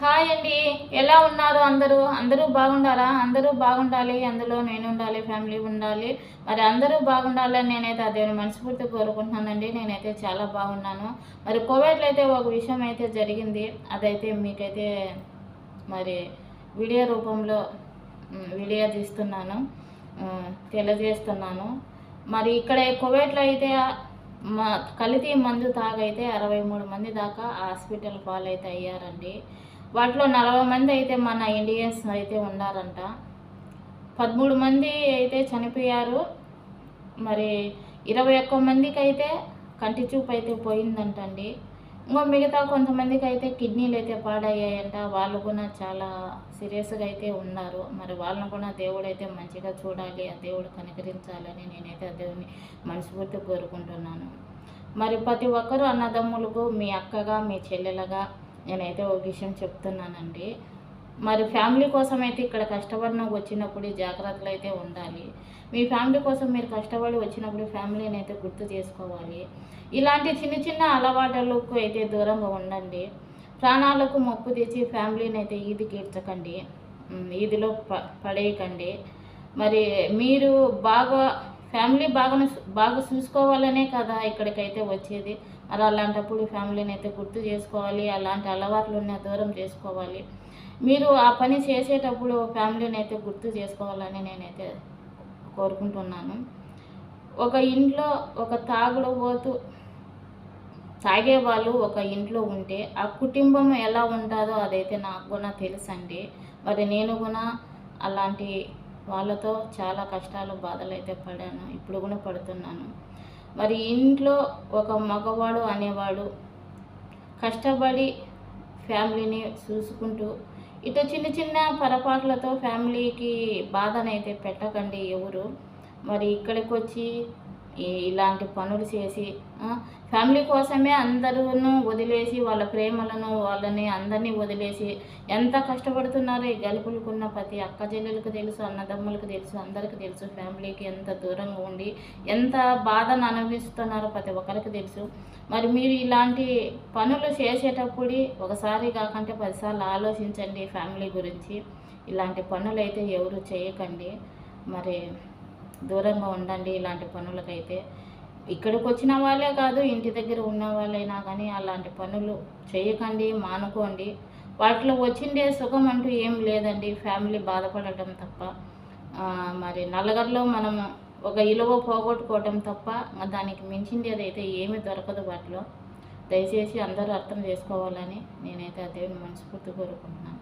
Hi అండి. ఎలా ఉన్నారు అందరూ? అందరూ బాగుండారా అందరూ బాగుండాలి. అందులో నేను ఉండాలి ఫ్యామిలీ ఉండాలి. మరి అందరూ బాగుండాలని నేనైతే అదే మనస్ఫూర్తి కోరుకుంటున్నానండి. నేనైతే చాలా బాగున్నాను. మరి కోవిడ్లో అయితే ఒక విషయం అయితే జరిగింది. అదైతే మీకైతే మరి వీడియో రూపంలో వీడియో తీస్తున్నాను. తెలియజేస్తున్నాను. మరి ఇక్కడ కువైట్లో అయితే మా కల్తీ మందు తాగైతే అరవై మూడు మంది దాకా హాస్పిటల్ పాలైతే అయ్యారండి. వాటిలో నలభై మంది అయితే మన ఇండియన్స్ అయితే ఉన్నారంట. పదమూడు మంది అయితే చనిపోయారు. మరి ఇరవై ఒక్క మందికి అయితే కంటి చూపు అయితే పోయిందంటండి. ఇంకో మిగతా కొంతమందికి అయితే కిడ్నీలు అయితే పాడయ్యాయంట. వాళ్ళు కూడా చాలా సీరియస్గా అయితే ఉన్నారు. మరి వాళ్ళని కూడా దేవుడు అయితే మంచిగా చూడాలి. ఆ దేవుడు కనికరించాలని నేనైతే ఆ దేవుని మనస్ఫూర్తి కోరుకుంటున్నాను. మరి ప్రతి ఒక్కరూ అన్నదమ్ములకు మీ అక్కగా మీ చెల్లెలుగా నేనైతే ఒక విషయం చెప్తున్నానండి. మరి ఫ్యామిలీ కోసం అయితే ఇక్కడ కష్టపడిన వచ్చినప్పుడు జాగ్రత్తలు అయితే ఉండాలి. మీ ఫ్యామిలీ కోసం మీరు కష్టపడి వచ్చినప్పుడు ఫ్యామిలీని అయితే గుర్తు చేసుకోవాలి. ఇలాంటి చిన్న చిన్న అలవాట్లకు అయితే దూరంగా ఉండండి. ప్రాణాలకు మొక్కు తెచ్చి ఫ్యామిలీని అయితే ఈది గీడ్చకండి. ఈదిలో ప పడేయకండి. మరి మీరు బాగా ఫ్యామిలీ బాగా బాగా చూసుకోవాలనే కదా ఇక్కడికైతే వచ్చేది. మరి అలాంటప్పుడు ఫ్యామిలీని అయితే గుర్తు చేసుకోవాలి. అలాంటి అలవాట్లు ఉన్న దూరం చేసుకోవాలి. మీరు ఆ పని చేసేటప్పుడు ఫ్యామిలీని అయితే గుర్తు చేసుకోవాలని నేనైతే కోరుకుంటున్నాను. ఒక ఇంట్లో ఒక తాగుడు పోతూ తాగే వాళ్ళు ఒక ఇంట్లో ఉంటే ఆ కుటుంబం ఎలా ఉంటుందో అదైతే నాకు కూడా తెలుసండి. మరి నేను కూడా అలాంటి వాళ్ళతో చాలా కష్టాలు బాధలు అయితే పడాను. ఇప్పుడు కూడా పడుతున్నాను. మరి ఇంట్లో ఒక మగవాడు అనేవాడు కష్టపడి ఫ్యామిలీని చూసుకుంటూ ఇటు చిన్న చిన్న పొరపాట్లతో ఫ్యామిలీకి బాధనైతే పెట్టకండి ఎవరు. మరి ఇక్కడికి వచ్చి ఇలాంటి పనులు చేసి ఫ్యామిలీ కోసమే అందరూ వదిలేసి వాళ్ళ ప్రేమలను వాళ్ళని అందరినీ వదిలేసి ఎంత కష్టపడుతున్నారో ఈ గలుపులకున్న ప్రతి అక్క చెల్లెలకు తెలుసు అన్నదమ్ములకు తెలుసు అందరికీ తెలుసు ఫ్యామిలీకి ఎంత దూరంగా ఉండి ఎంత బాధను అనుభవిస్తున్నారో ప్రతి ఒక్కరికి తెలుసు. మరి మీరు ఇలాంటి పనులు చేసేటప్పుడు ఒకసారి కాకంటే పదిసార్లు ఆలోచించండి ఫ్యామిలీ గురించి. ఇలాంటి పనులు అయితే ఎవరు చేయకండి. మరి దూరంగా ఉండండి ఇలాంటి పనులకైతే. ఇక్కడికి వచ్చిన వాళ్ళే కాదు ఇంటి దగ్గర ఉన్న వాళ్ళైనా కానీ అలాంటి పనులు చేయకండి మానుకోండి. వాటిలో వచ్చిండే సుఖం అంటూ ఏం లేదండి. ఫ్యామిలీ బాధపడటం తప్ప మరి నల్లగర్లో మనము ఒక ఇలువ పోగొట్టుకోవటం తప్ప దానికి మించింది అయితే ఏమీ దొరకదు వాటిలో. దయచేసి అందరూ అర్థం చేసుకోవాలని నేనైతే ఆ దేవుని మనస్ఫూర్తి కోరుకుంటున్నాను.